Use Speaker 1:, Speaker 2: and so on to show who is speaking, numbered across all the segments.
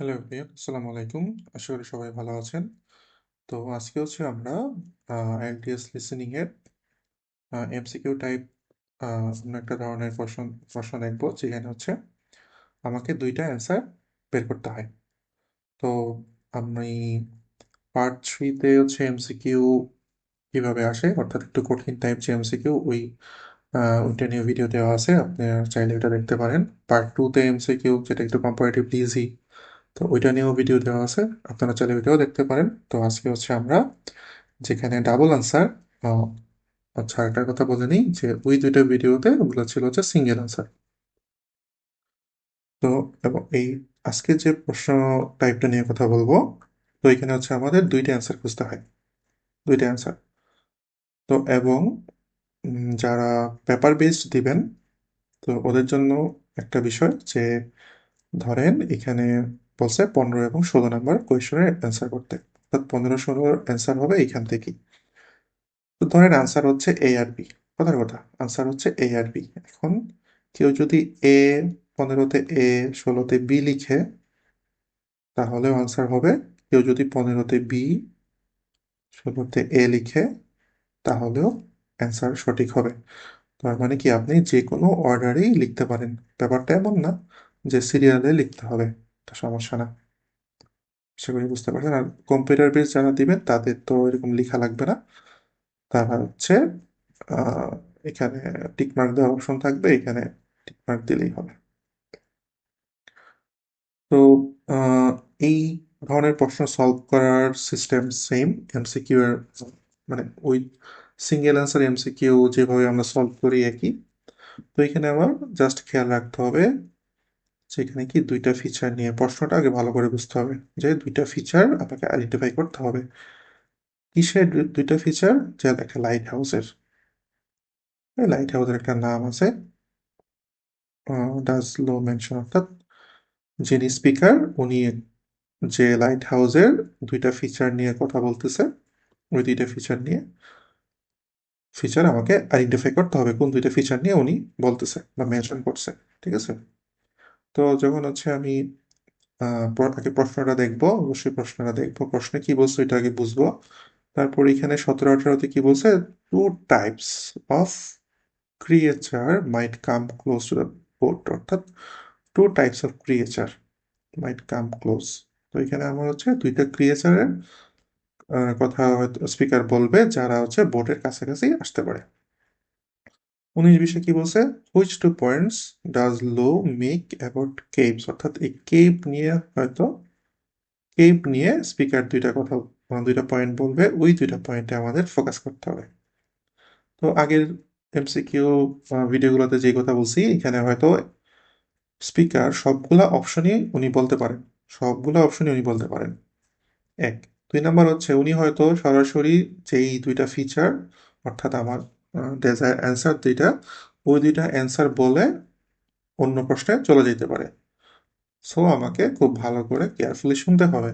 Speaker 1: Hello everyone, আসসালামু আলাইকুম। আশা করি সবাই ভালো আছেন। তো আজকে হচ্ছে আমরা আ আইএলটিএস লিসেনিং এর এমসিকিউ টাইপ কোনো একটা ধরনের প্রশ্ন প্রশ্ন দেখব যেখানে হচ্ছে আমাকে ২ টা অ্যান্সার বের করতে হয়। তো আমি পার্ট থ্রিতে হচ্ছে এমসিকিউ কীভাবে আসে অর্থাৎ একটু কঠিন টাইপ যে এমসিকিউ ওই ওইটা নিয়ে ভিডিও দেওয়া আছে। আপনারা চাইলে ওটা দেখতে পারেন। পার্ট টুতে এমসিকিউ যেটা একটু কম্পারেটিভলি ইজি তো ওইটা নিয়েও ভিডিও দেওয়া আছে। আপনারা চাইলে ওইটাও দেখতে পারেন। তো আজকে হচ্ছে আমরা যেখানে ডাবল আনসার আচ্ছা একটা কথা বলে নিই যে ওই দুইটা ভিডিওতে ওগুলো ছিল হচ্ছে সিঙ্গেল আনসার তো এবং এই আজকে যে প্রশ্ন টাইপটা নিয়ে কথা বলব, তো এখানে হচ্ছে আমাদের দুইটা অ্যান্সার খুঁজতে হয়। দুইটা অ্যান্সার তো এবং যারা পেপার বেসড দিবেন, তো ওদের জন্য একটা বিষয় যে ধরেন এখানে বলছে পনেরো এবং ষোলো নাম্বার কোয়েশনের অ্যান্সার করতে। অর্থাৎ পনেরো, ষোলোর অ্যান্সার হবে এইখান থেকেই। তো ধরেন আনসার হচ্ছে এ আর বি কথার কথা আনসার হচ্ছে এ আর বি এখন কেউ যদি এ পনেরোতে এ ষোলোতে বি লিখে, তাহলেও আনসার হবে। কেউ যদি পনেরোতে বি ষোলোতে এ লিখে, তাহলেও অ্যান্সার সঠিক হবে। তার মানে কি? আপনি যে কোনো অর্ডারেই লিখতে পারেন। ব্যাপারটা এমন না যে সিরিয়ালে লিখতে হবে। এটা সমস্যা না। আশা বুঝতে পারছেন। আর কম্পিউটার বেস যারা দিবেন, তাদের তো এরকম লেখা লাগবে না। তারা হচ্ছে এখানে টিকমার্ক দেওয়ার অপশন থাকবে, এখানে টিকমার্ক দিলেই হবে। তো এই ধরনের প্রশ্ন সলভ করার সিস্টেম সেম এমসিকিউ এর মানে ওই সিঙ্গেল অ্যান্সার এমসিকিউ যেভাবে আমরা সলভ করি একই। তো এখানে আমার জাস্ট খেয়াল রাখতে হবে যে এখানে কি দুইটা ফিচার নিয়ে প্রশ্নটা আগে ভালো করে বুঝতে হবে। যে দুইটা ফিচার আপনাকে আইডেন্টিফাই করতে হবে। কিসের দুইটা ফিচার যে একটা লাইট হাউসের লাইট হাউসের একটা নাম আছে। ডাজ লো মেনশন অর্থাৎ যিনি স্পিকার উনি যে লাইট হাউসের দুইটা ফিচার নিয়ে কথা বলতেছে, ওই দুইটা ফিচার নিয়ে ফিচার আমাকে আইডেন্টিফাই করতে হবে কোন দুইটা ফিচার নিয়ে উনি বলতেছে বা মেনশন করছে। ঠিক আছে? তো যখন হচ্ছে আমি আগে প্রশ্নটা দেখব, অবশ্যই প্রশ্নটা দেখব, প্রশ্নে কি বলছে এটা আগে বুঝব। তারপর এখানে সতেরো আঠারোতে কি বলছে? Two types of creature might come close to the board অর্থাৎ two types of creature might come close তো এখানে আমার হচ্ছে দুইটা ক্রিয়েচারের কথা হয়তো স্পিকার বলবে, যারা হচ্ছে বোর্ডের কাছাকাছি আসতে পারে। উনিশ বিশে কি বলছে? Which two points does low make about caves অর্থাৎ এই কেভ নিয়ে হয়তো কেভ নিয়ে স্পিকার দুইটা কথা দুইটা পয়েন্ট বলবে, ওই দুইটা পয়েন্টে আমাদের ফোকাস করতে হবে। তো আগের এমসিকিউ ভিডিওগুলোতে যে কথা বলছি, এখানে হয়তো স্পিকার সবগুলা অপশনই উনি বলতে পারেন। সবগুলো অপশনই উনি বলতে পারেন। এক। দুই নাম্বার হচ্ছে উনি হয়তো সরাসরি যেই দুইটা ফিচার অর্থাৎ আমার ডেজায়ার অ্যান্সার দুইটা। ওই দুইটা অ্যান্সার বলে অন্য প্রশ্নে চলে যেতে পারে। সো আমাকে খুব ভালো করে কেয়ারফুলি শুনতে হবে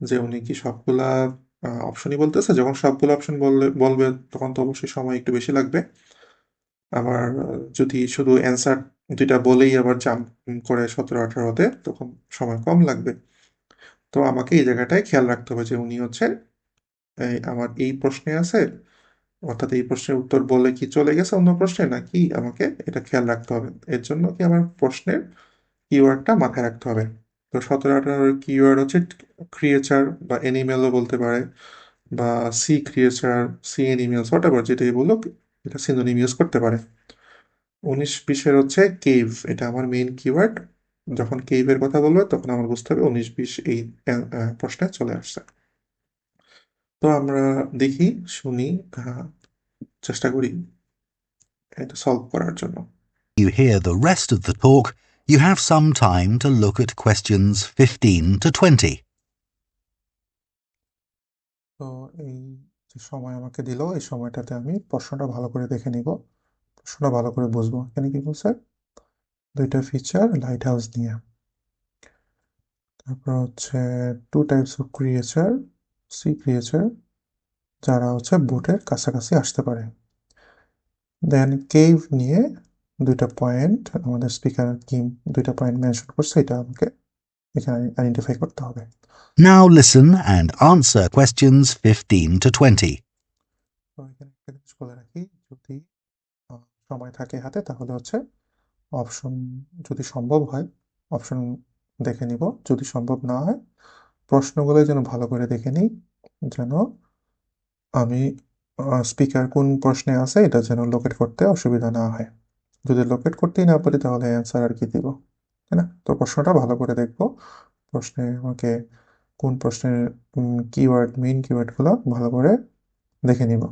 Speaker 1: যে উনি কি সবগুলা অপশনই বলতেছে। যখন সবগুলো অপশন বললে, বলবে, তখন তো অবশ্যই সময় একটু বেশি লাগবে। আবার যদি শুধু অ্যান্সার দুইটা বলেই আবার জাম্প করে সতেরো আঠারোতে তখন সময় কম লাগবে। তো আমাকে এই জায়গাটায় খেয়াল রাখতে হবে যে উনি হচ্ছে এই, আমার এই প্রশ্নে আছে অর্থাৎ এই প্রশ্নের উত্তর বলে কি চলে গেছে অন্য প্রশ্নে, নাকি আমাকে এটা খেয়াল রাখতে হবে? এর জন্য কি আমার প্রশ্নের কিওয়ার্ডটা মাথায় রাখতে হবে? তো সতেরো, আঠারোর কিওয়ার্ড হচ্ছে ক্রিয়েচার বা এনিমেলও বলতে পারে, বা sea creature sea animals whatever যেটাই বলুক, এটা সিনোনিম ইউজ করতে পারে। উনিশ, বিশের হচ্ছে কেভ এটা আমার মেইন কিওয়ার্ড যখন কেভের কথা বলবে, তখন আমার বুঝতে হবে উনিশ, বিশ এই প্রশ্নে চলে আসছে। তো আমরা দেখি, শুনি চেষ্টা করি এটা সলভ করার জন্য।
Speaker 2: You hear the rest of the talk, you have some time to look at questions 15 to 20.
Speaker 1: তো এই যে সময় আমাকে দিল এই সময়টাতে আমি প্রশ্নটা ভালো করে দেখে নিব। প্রশ্নটা ভালো করে বুঝব। এখানে কি বলছে? দুইটা ফিচার লাইট হাউস নিয়ে। তারপর হচ্ছে two types of creature sea creature যারা হচ্ছে বোটের কাছাকাছি আসতে পারে। দেন কেভ নিয়ে দুইটা পয়েন্ট আমাদের স্পিকার কি দুইটা পয়েন্ট মেনশন করছে এটা আমাকে এখানে আইডেন্টিফাই করতে হবে।
Speaker 2: Now listen and answer questions 15 to 20.
Speaker 1: তো এখানে একটা জিনিস বলে রাখি যদি সময় থাকে হাতে তাহলে হচ্ছে অপশন যদি সম্ভব হয় অপশন দেখে নিব। যদি সম্ভব না হয় প্রশ্নগুলো যেন ভালো করে দেখে নিই যেন আমি স্পিকার কোন প্রশ্নে আছে এটা যেন লোকেট করতে অসুবিধা না হয়। যদি লোকেট করতেই না পারি তাহলে অ্যান্সার আর কি দিব? তাই না? তো প্রশ্নটা ভালো করে দেখব। প্রশ্নে আমাকে কোন প্রশ্নের কিওয়ার্ড মেইন কিওয়ার্ডগুলো ভালো করে দেখে নিব।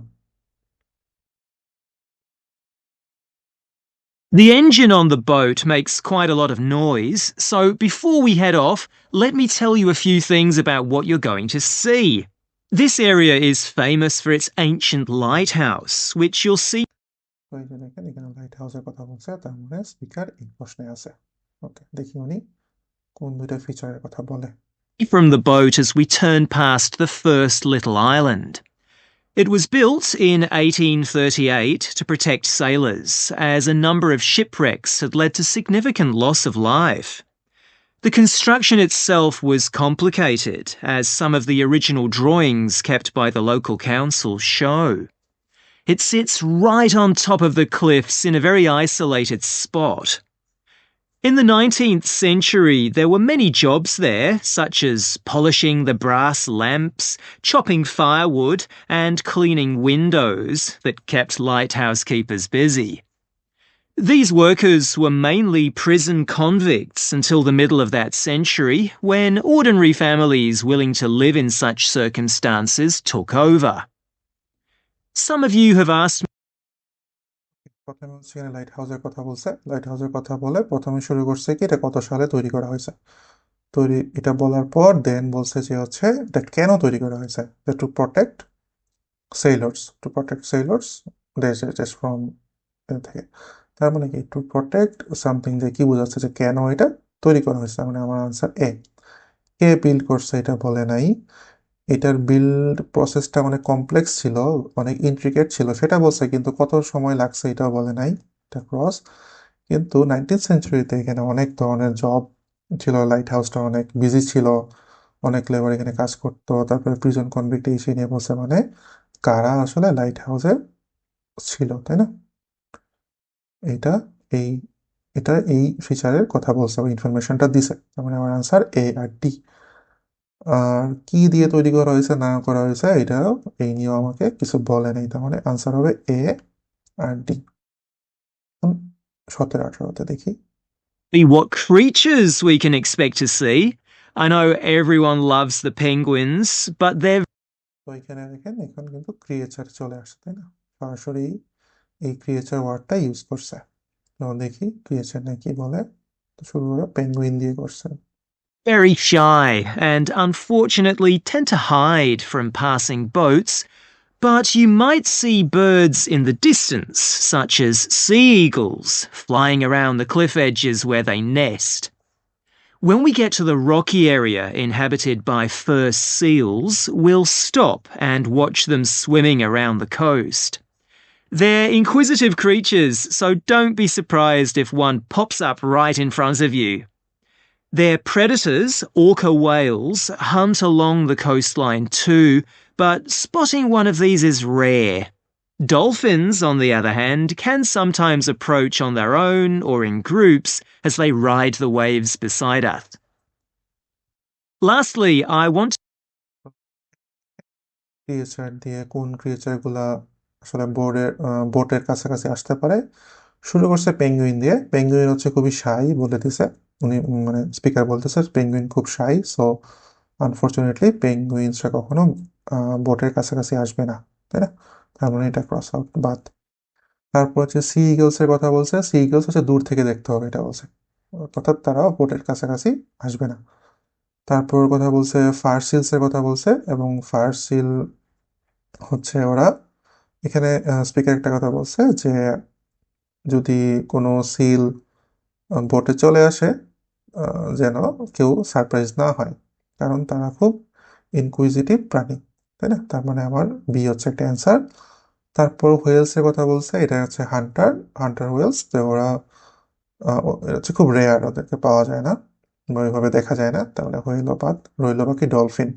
Speaker 3: The engine on the boat makes quite a lot of noise, so before we head off, let me tell you a few things about what you're going to see. This area is famous for its ancient lighthouse, which you'll see
Speaker 1: তো এই যে দেখেন এখানে light হাউসের কথা বলছে তার মানে স্পিকার এই প্রশ্নে আছে ওকে দেখি উনি কোন দুইটা ফিচারের কথা বলে
Speaker 3: from the boat as we turn past the first little island. It was built in 1838 to protect sailors, as a number of shipwrecks had led to significant loss of life. The construction itself was complicated, as some of the original drawings kept by the local council show. It sits right on top of the cliffs in a very isolated spot. In the 19th century, there were many jobs there, such as polishing the brass lamps, chopping firewood, and cleaning windows that kept lighthouse keepers busy. These workers were mainly prison convicts until the middle of that century, when ordinary families willing to live in such circumstances took over. Some of you have asked
Speaker 1: প্রথমে হচ্ছে এখানে light হাউসের কথা বলছে light হাউসের কথা বলে প্রথমে শুরু করছে কি এটা কত সালে তৈরি করা হয়েছে তৈরি এটা বলার পর দেন বলছে যে হচ্ছে এটা কেন তৈরি করা হয়েছে to protect sellers to protect sellers just from থেকে তার মানে কি? টু প্রোটেক্ট সামথিং যে কি বোঝাচ্ছে যে কেন এটা তৈরি করা হয়েছে মানে আমার আনসার এ কে বিল্ড করছে এটা বলে নাই। এটার বিল্ড প্রসেসটা অনেক কমপ্লেক্স ছিল অনেক ইন্ট্রিকেট ছিল, সেটা বলছে কিন্তু কত সময় লাগছে এটাও বলে নাই, এটা ক্রস কিন্তু নাইনটিন সেঞ্চুরিতে এখানে অনেক ধরনের জব ছিল লাইট হাউসটা অনেক বিজি ছিল, অনেক লেবার এখানে কাজ করতো, তারপরে প্রিজন কনভিক্ট এসে নিয়ে বলছে মানে কারা আসলে লাইট হাউসে ছিল, তাই না? এটা এই এটা এই ফিচারের কথা বলছে ওই ইনফরমেশনটা দিছে। তার মানে আমার আনসার এ আর ডি আর কি দিয়ে তৈরি করা হয়েছে না করা হয়েছে এটা এই নিয়েও আমাকে কিছু বলে নেই। তার মানে আনসার হবে এ আর ডি সতেরো আঠারোতে দেখি।
Speaker 3: Be what creatures we can expect to see. I know everyone loves the penguins, but they're
Speaker 1: দেখেন এখন কিন্তু ক্রিয়েচার চলে আসছে তাই না? সরাসরি এই ক্রিয়েচার ওয়ার্ডটা ইউজ করছে তো দেখি ক্রিয়েচার নাকি বলে তো শুরু করে পেঙ্গুইন দিয়ে করছে
Speaker 3: very shy and unfortunately tend to hide from passing boats, but you might see birds in the distance, such as sea eagles, flying around the cliff edges where they nest. When we get to the rocky area inhabited by fur seals, we'll stop and watch them swimming around the coast. They're inquisitive creatures, so don't be surprised if one pops up right in front of you. Their predators, orca whales, hunt along the coastline too, but spotting one of these is rare. Dolphins, on the other hand, can sometimes approach on their own or in groups as they ride the waves beside us. Lastly, I want
Speaker 1: creature দিয়ে কোন ক্রিয়েচারগুলা আসলে বোর্ডের বোটের কাছাকাছি আসতে পারে। শুরু করছে পেঙ্গুইন দিয়ে। পেঙ্গুইন হচ্ছে খুবই শাই বলে দিছে। উনি মানে স্পিকার বলতেছে পেঙ্গুইন খুব শাই। সো, আনফর্চুনেটলি পেঙ্গুইনসরা কখনো বোটের কাছাকাছি আসবে না, তাই না? তার মানে এটা ক্রস আউট, বাদ। তারপর হচ্ছে সি ইগলসের কথা বলছে। সি ইগলস হচ্ছে দূর থেকে দেখতে হবে এটা বলছে। অর্থাৎ তারাও বোটের কাছাকাছি আসবে না। তারপর কথা বলছে ফার সিলসের কথা বলছে এবং ফার সিল হচ্ছে ওরা এখানে স্পিকার একটা কথা বলছে যে, যদি কোনো সিল বোটে চলে আসে যেন কেউ সারপ্রাইজ না হয়, কারণ তারা খুব ইনকুইজিটিভ প্রাণী, তাই না? তার মানে আমার বি হচ্ছে একটা অ্যান্সার তারপর হোয়েলসের কথা বলছে, এটা হচ্ছে হান্টার হান্টার হোয়েলস যে ওরা হচ্ছে খুব রেয়ার ওদেরকে পাওয়া যায় না ওইভাবে দেখা যায় না তাহলে হইল বাদ রইল বাকি ডলফিন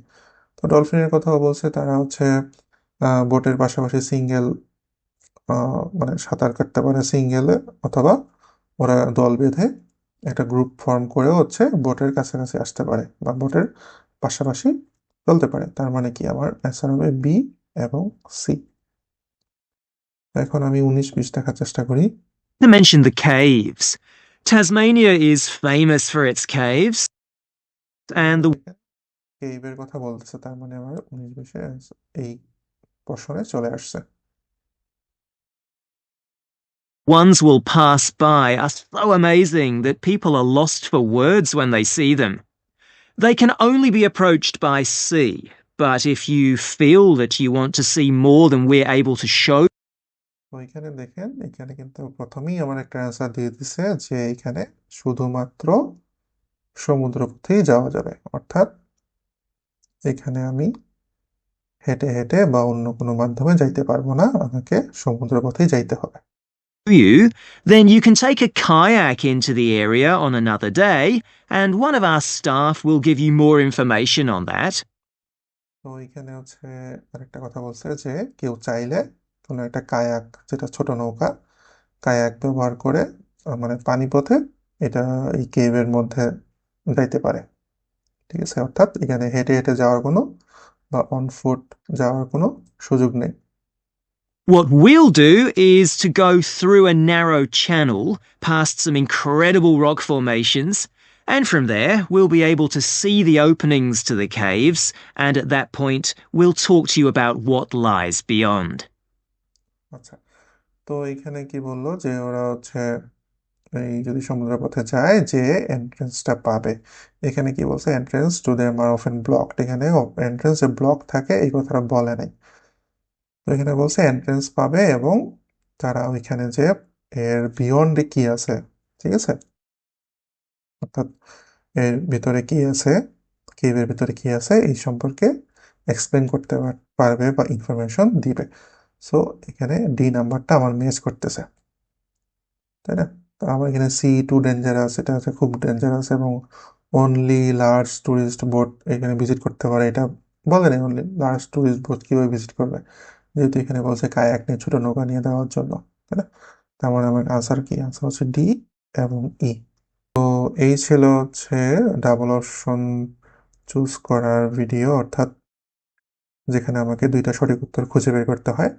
Speaker 1: তো ডলফিনের কথাও বলছে, তারা হচ্ছে বোটের পাশাপাশি সিঙ্গেল মানে সাঁতার কাটতে পারে সিঙ্গেলে অথবা ওরা দল বেঁধে একটা গ্রুপ ফর্ম করে হচ্ছে বোটের কাছাকাছি আসতে পারে বা বোটের পাশাপাশি চলতে পারে। তার মানে কি? আমার অ্যান্সার হবে বি এবং সি এখন আমি উনিশ বিশ দেখার চেষ্টা করি।
Speaker 3: To mention the caves. Tasmania is famous for its caves, and the
Speaker 1: কেইবের কথা বলতেছে তার মানে আমার উনিশ বিশে এই। প্রশ্নে চলে আসছে
Speaker 3: ones will pass by are so amazing that people are lost for words when they see them. They can only be approached by sea, but if you feel that you want to see more than we're able to show
Speaker 1: এখানে দেখেন এখানে কিন্তু প্রথমেই আমার একটা answer দিয়ে দিছে যে এখানে শুধুমাত্র সমুদ্রপথেই যাওয়া যাবে অর্থাৎ এখানে আমি হেঁটে হেঁটে বা অন্য কোনো মাধ্যমে যাইতে পারব না। আমাকে সমুদ্রপথেই যাইতে হবে।
Speaker 3: You, then you can take a kayak into the area on another day, and one of our staff will give you more information on that.
Speaker 1: তো এখানে হচ্ছে আরেকটা কথা বলছে যে কেউ চাইলে কোনো একটা কায়াক যেটা ছোট নৌকা কায়াক ব্যবহার করে মানে পানিপথে এটা এই কেভের মধ্যে যাইতে পারে। ঠিক আছে? অর্থাৎ এখানে হেঁটে হেঁটে যাওয়ার কোনো বা অন ফুট যাওয়ার কোনো সুযোগ নেই
Speaker 3: What we'll do is to go through a narrow channel past some incredible rock formations, and from there we'll be able to see the openings to the caves, and at that point we'll talk to you about what lies beyond.
Speaker 1: আচ্ছা তো এখানে কি বললো যে ওরা হচ্ছে এই যদি সমুদ্রপথে যায় যে এন্ট্রেন্সটা পাবে। এখানে কি বলছে? Entrance to them are often blocked এখানে এন্ট্রেন্স ব্লক থাকে, এই কথাটা বলে নাই। তো এখানে বলছে এন্ট্রেন্স পাবে এবং তারা ওইখানে যে এর বিয়ন্ডে কি আছে, ঠিক আছে? অর্থাৎ এর ভিতরে কি আছে কেভের ভিতরে কি আছে, এই সম্পর্কে এক্সপ্লেন করতে পারবে বা ইনফরমেশন দিবে। সো এখানে ডি নাম্বারটা আমার ম্যাচ করতেছে। তাই না? তো আমার এখানে সি টু ডেঞ্জারাস এটা হচ্ছে খুব ডেঞ্জারাস এবং অনলি লার্জ ট্যুরিস্ট বোট এখানে ভিজিট করতে পারে। এটা বলে নেই অনলি লার্জ ট্যুরিস্ট বোট কীভাবে ভিজিট করবে? যেহেতু এখানে বলছে কায়াক নিয়ে ছোট নৌকা নিয়ে দেওয়ার জন্য, তাই না? তার মানে আমার আনসার কি? আনসার হচ্ছে ডি এবং ই তো এই ছিল হচ্ছে ডাবল অপশন চুজ করার ভিডিও অর্থাৎ যেখানে আমাকে দুইটা সঠিক উত্তর খুঁজে বের করতে হয়।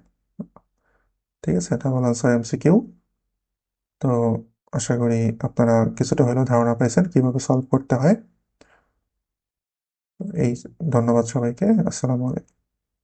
Speaker 1: ঠিক আছে ডাবল আনসার এমসিকিউ তো আশা করি আপনারা কিছুটা হলেও ধারণা পাইছেন কীভাবে সলভ করতে হয়। এই ধন্যবাদ সবাইকে। আসসালামু আলাইকুম।